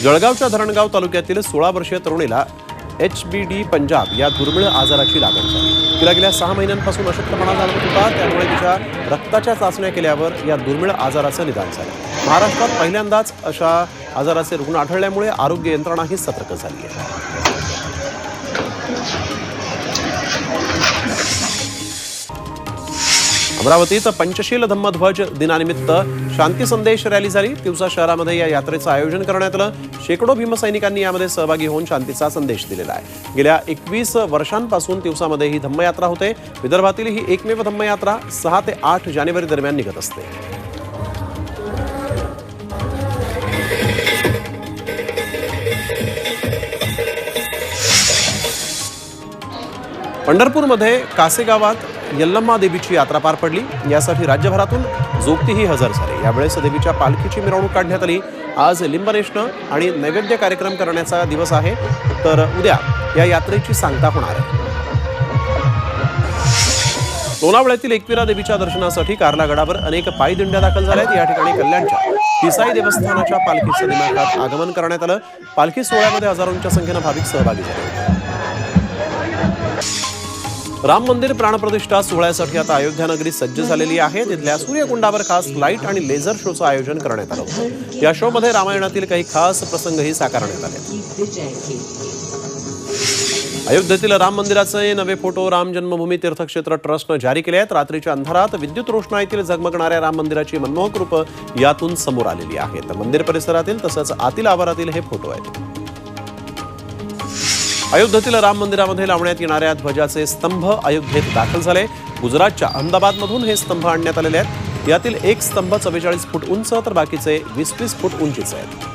जळगावच्या धरणगाव तालुक्यातील सोळा वर्षीय तरुणीला एच बी डी पंजाब या दुर्मिळ आजाराची लागण झाली. तिला गेल्या सहा महिन्यांपासून अशक्तपणा जाणवत होता त्यामुळे तिच्या रक्ताच्या चाचण्या केल्यावर या दुर्मिळ आजाराचं निदान झालं. महाराष्ट्रात पहिल्यांदाच अशा आजाराचे रुग्ण आढळल्यामुळे आरोग्य यंत्रणाही सतर्क झाली आहे. अमरावतीत पंचशील धम्मध्वज दिनानिमित्त शांती संदेश रॅली झाली. तिवसा शहरामध्ये या यात्रेचं आयोजन करण्यात आलं. शेकडो भीमसैनिकांनी यामध्ये सहभागी होऊन शांतीचा संदेश दिलेला आहे. गेल्या एकवीस वर्षांपासून तिवसामध्ये ही धम्मयात्रा होते. विदर्भातील ही एकमेव धम्मयात्रा सहा ते आठ जानेवारी दरम्यान निघत असते. पंढरपूरमध्ये कासेगावात यल्लम्मा देवीची यात्रा पार पडली. यासाठी राज्यभरातून जोगतीही हजर झाले. यावेळेस देवीच्या पालखीची मिरवणूक काढण्यात आली. आज लिंबनेष्ण आणि नैवेद्य कार्यक्रम करण्याचा दिवस आहे. तर उद्या या यात्रेची सांगता होणार आहे. लोणावळ्यातील एकविरा देवीच्या दर्शनासाठी कार्ला गडावर अनेक पायदिंड्या दाखल झाल्या आहेत या ठिकाणी कल्याणच्या पिसाई देवस्थानाच्या पालखीचं दिमाखात आगमन करण्यात आलं. पालखी सोहळ्यामध्ये हजारोंच्या संख्येनं भाविक सहभागी झाले राम मंदिर प्राणप्रतिष्ठा सोहळ्यासाठी आता अयोध्या नगरी सज्ज झालेली आहे. तिथल्या सूर्यकुंडावर खास लाइट आणि लेझर शोचं आयोजन करण्यात आलं होतं. या शोमध्ये रामायणातील काही खास प्रसंगही साकारण्यात आले. अयोध्येतील राम मंदिराचे नवे फोटो राम जन्मभूमी तीर्थक्षेत्र ट्रस्टनं जारी केले आहेत. रात्रीच्या अंधारात विद्युत रोषणाईतील झगमगणाऱ्या राम मंदिराची मनमोहक रूपं यातून समोर आलेली आहेत. मंदिर परिसरातील तसंच आतील आवारातील हे फोटो आहेत. अयोध्येतील राम मंदिरामध्ये लावण्यात येणाऱ्या ध्वजाचे स्तंभ अयोध्येत दाखल झाले. गुजरातच्या अहमदाबादमधून हे स्तंभ आणण्यात आलेले आहेत. यातील एक स्तंभ चव्वेचाळीस फूट उंच तर बाकीचे वीस वीस फूट उंचीचे आहेत.